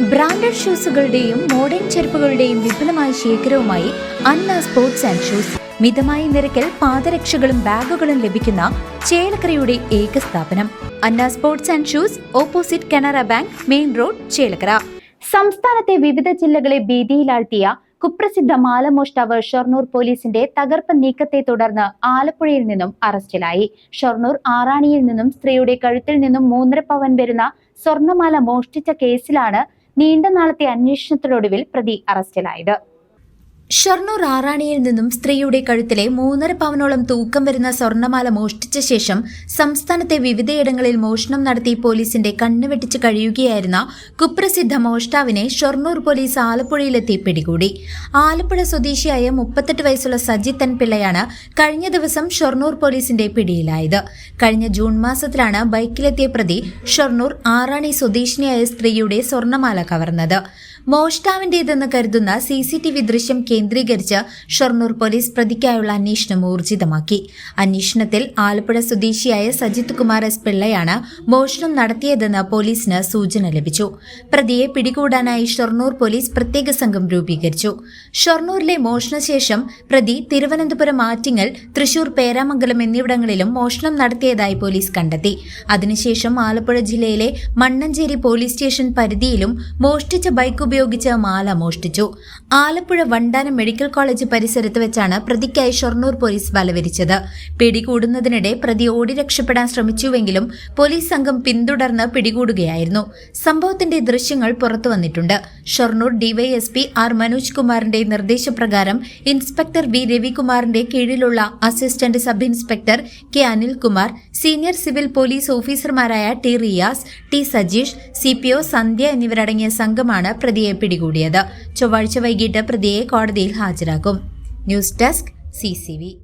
Branded ഷൂസുകളുടെയും modern ചെരുപ്പുകളുടെയും വിപുലമായ ശേഖരവുമായി അന്ന സ്പോർട്സ് ആൻഡ് ഷൂസ്. മിതമായ നിരക്കിൽ പാദരക്ഷകളും ബാഗുകളും ലഭിക്കുന്ന ചേലക്കരയുടെ ഏക സ്ഥാപനം. Anna sports and shoes opposite Canara bank main road Chelakkara. സംസ്ഥാനത്തെ വിവിധ ജില്ലകളെ ഭീതിയിലാഴ്ത്തിയ കുപ്രസിദ്ധ മാലമോഷ്ടാവ് ഷൊർണൂർ പോലീസിന്റെ തകർപ്പ് നീക്കത്തെ തുടർന്ന് ആലപ്പുഴയിൽ നിന്നും അറസ്റ്റിലായി. ഷൊർണൂർ ആറാണിയിൽ നിന്നും സ്ത്രീയുടെ കഴുത്തിൽ നിന്നും മൂന്നര പവൻ വരുന്ന സ്വർണമാല മോഷ്ടിച്ച കേസിലാണ് നീണ്ട നാളത്തെ അന്വേഷണത്തിനൊടുവിൽ പ്രതി അറസ്റ്റിലായത്. ഷൊർണൂർ ആറാണിയിൽ നിന്നും സ്ത്രീയുടെ കഴുത്തിലെ മൂന്നര പവനോളം തൂക്കം വരുന്ന സ്വർണമാല മോഷ്ടിച്ച ശേഷം സംസ്ഥാനത്തെ വിവിധയിടങ്ങളിൽ മോഷണം നടത്തി പോലീസിന്റെ കണ്ണുവെട്ടിച്ച് കഴിയുകയായിരുന്ന കുപ്രസിദ്ധ മോഷ്ടാവിനെ ഷൊർണൂർ പോലീസ് ആലപ്പുഴയിലെത്തി പിടികൂടി. ആലപ്പുഴ സ്വദേശിയായ മുപ്പത്തെട്ട് വയസ്സുള്ള സജിത്തൻ പിള്ളയാണ് കഴിഞ്ഞ ദിവസം ഷൊർണൂർ പോലീസിന്റെ പിടിയിലായത്. കഴിഞ്ഞ ജൂൺ മാസത്തിലാണ് ബൈക്കിലെത്തിയ പ്രതി ഷൊർണൂർ ആറാണി സ്വദേശിനിയായ സ്ത്രീയുടെ സ്വർണമാല കവർന്നത്. മോഷ്ടാവിന്റേതെന്ന് കരുതുന്ന സി സി ടി വി ദൃശ്യം കേന്ദ്രീകരിച്ച് ഷൊർണൂർ പോലീസ് പ്രതിക്കായുള്ള അന്വേഷണം ഊർജിതമാക്കി. അന്വേഷണത്തിൽ ആലപ്പുഴ സ്വദേശിയായ സജിത് കുമാർ എസ് പിള്ളയാണ് മോഷണം നടത്തിയതെന്ന് പോലീസിന് സൂചന ലഭിച്ചു. പ്രതിയെ പിടികൂടാനായി ഷൊർണൂർ പോലീസ് പ്രത്യേക സംഘം രൂപീകരിച്ചു. ഷൊർണൂരിലെ മോഷണശേഷം പ്രതി തിരുവനന്തപുരം ആറ്റിങ്ങൽ തൃശൂർ പേരാമംഗലം എന്നിവിടങ്ങളിലും മോഷണം നടത്തിയതായി പോലീസ് കണ്ടെത്തി. അതിനുശേഷം ആലപ്പുഴ ജില്ലയിലെ മണ്ണഞ്ചേരി പോലീസ് സ്റ്റേഷൻ പരിധിയിലും മോഷ്ടിച്ച ബൈക്ക് ഉപയോഗിച്ച് മാല മോഷ്ടിച്ചു. ആലപ്പുഴ വണ്ടാനം മെഡിക്കൽ കോളേജ് പരിസരത്ത് വെച്ചാണ് പ്രതിക്കായി ഷൊർണൂർ പോലീസ് ബലവരിച്ചത് പിടികൂടുന്നതിനിടെ പ്രതി ഓടി രക്ഷപ്പെടാൻ ശ്രമിച്ചുവെങ്കിലും പോലീസ് സംഘം പിന്തുടർന്ന് പിടികൂടുകയായിരുന്നു. സംഭവത്തിന്റെ ദൃശ്യങ്ങൾ പുറത്തു വന്നിട്ടുണ്ട്. ഷൊർണൂർ ഡിവൈഎസ്പി ആർ മനോജ് കുമാറിന്റെ നിർദ്ദേശപ്രകാരം ഇൻസ്പെക്ടർ വി രവികുമാറിന്റെ കീഴിലുള്ള assistant sub inspector K Anilkumar senior civil police ഓഫീസർമാരായ T Riyas T Sajeesh C P O Sandhya എന്നിവരടങ്ങിയ സംഘമാണ് പ്രതിയെ പിടികൂടിയത്. ചൊവ്വാഴ്ച വൈകിട്ട് പ്രതിയെ കോടതിയിൽ ഹാജരാക്കും. News desk C